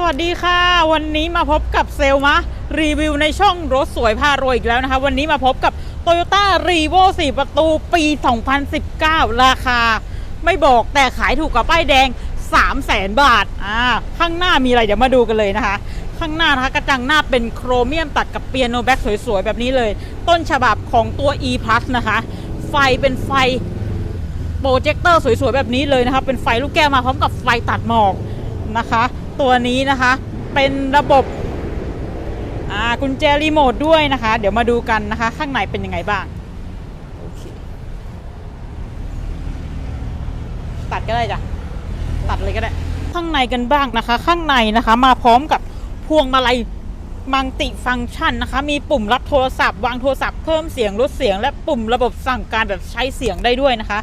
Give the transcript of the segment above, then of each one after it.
สวัสดีค่ะ วันนี้มาพบกับเซลมะรีวิวในช่องรถสวยพารวยอีกแล้วนะคะ วันนี้มาพบกับ Toyota r e v o 4ประตูปี 2019 ราคา ไม่บอกแต่ขายถูกกับป้ายแดง 3 0 0แสนบาทอ่าข้างหน้ามีอะไรเดี๋ยวมาดูกันเลยนะคะ ข้างหน้านะคะกระจังหน้าเป็นโครเมียมตัดกับเปียโนแบ็กสวยๆ แบบนี้เลย ต้นฉบับของตัว e plus นะคะ ไฟเป็นไฟโปรเจคเตอร์สวยๆ แบบนี้เลยนะคะ เป็นไฟลูกแก้วมาพร้อมกับไฟตัดหมอกนะคะ ตัวนี้นะคะ เป็นระบบกุญแจรีโมทด้วยนะคะ เดี๋ยวมาดูกันนะคะ ข้างในเป็นยังไงบ้างตัดก็ได้จ้ะตัดเลยก็ได้ ข้างในกันบ้างนะคะ ข้างในนะคะ มาพร้อมกับพวงมาลัยมังติฟังก์ชันนะคะ มีปุ่มรับโทรศัพท์ วางโทรศัพท์เพิ่มเสียงลดเสียง และปุ่มระบบสั่งการแบบใช้เสียงได้ด้วยนะคะ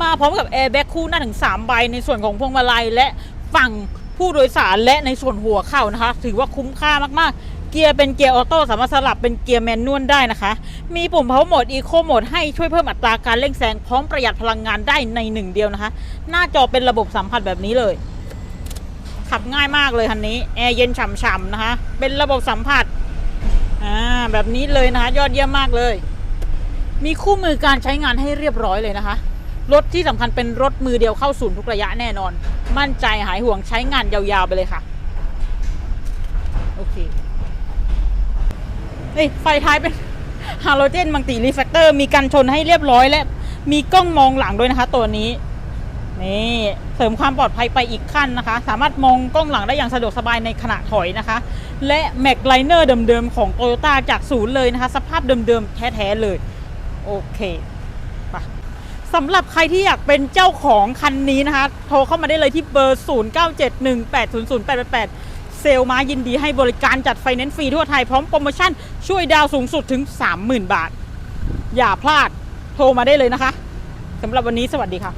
มาพร้อมกับแอร์แบ็กคู่หน้าถึง 3 ใบในส่วนของพวงมาลัยและฝั่ง ผู้โดยสารและในส่วนหัวเข่านะคะ ถือว่าคุ้มค่ามากๆ เกียร์เป็นเกียร์ออโต้สามารถสลับเป็นเกียร์แมนนวลได้นะคะ มีปุ่ม power mode eco mode ให้ช่วยเพิ่มอัตราการเร่งแซงพร้อมประหยัดพลังงานได้ในหนึ่งเดียวนะคะ หน้าจอเป็นระบบสัมผัสแบบนี้เลย ขับง่ายมากเลยคันนี้แอร์เย็นฉ่ำๆนะคะ เป็นระบบสัมผัสอ่าแบบนี้เลยนะคะ ยอดเยี่ยมมากเลย มีคู่มือการใช้งานให้เรียบร้อยเลยนะคะ รถที่สำคัญเป็นรถมือเดียวเข้าศูนย์ทุกระยะแน่นอน มั่นใจหายห่วงใช้งานยาวๆไปเลยค่ะ โอเคเฮ้ยไฟท้ายเป็นฮาโลเจนมังติรีแฟกเตอร์มีกันชนให้เรียบร้อยและ มีกล้องมองหลังด้วยนะคะ ตัวนี้นี่เสริมความปลอดภัยไปอีกขั้นนะคะ สามารถมองกล้องหลังได้อย่างสะดวกสบายในขณะถอยนะคะ และแม็กไลเนอร์เดิมๆของโตโยต้าจากศูนย์เลยนะคะ สภาพเดิมๆแท้ๆเลย โอเคไป สำหรับใครที่อยากเป็นเจ้าของคันนี้นะคะ โทรเข้ามาได้เลยที่เบอร์ 0971800888 เซลล์มายินดีให้บริการจัดไฟแนนซ์ฟรีทั่วไทยพร้อมโปรโมชั่น ช่วยดาวสูงสุดถึง 30,000 บาท อย่าพลาดโทรมาได้เลยนะคะสำหรับวันนี้สวัสดีค่ะ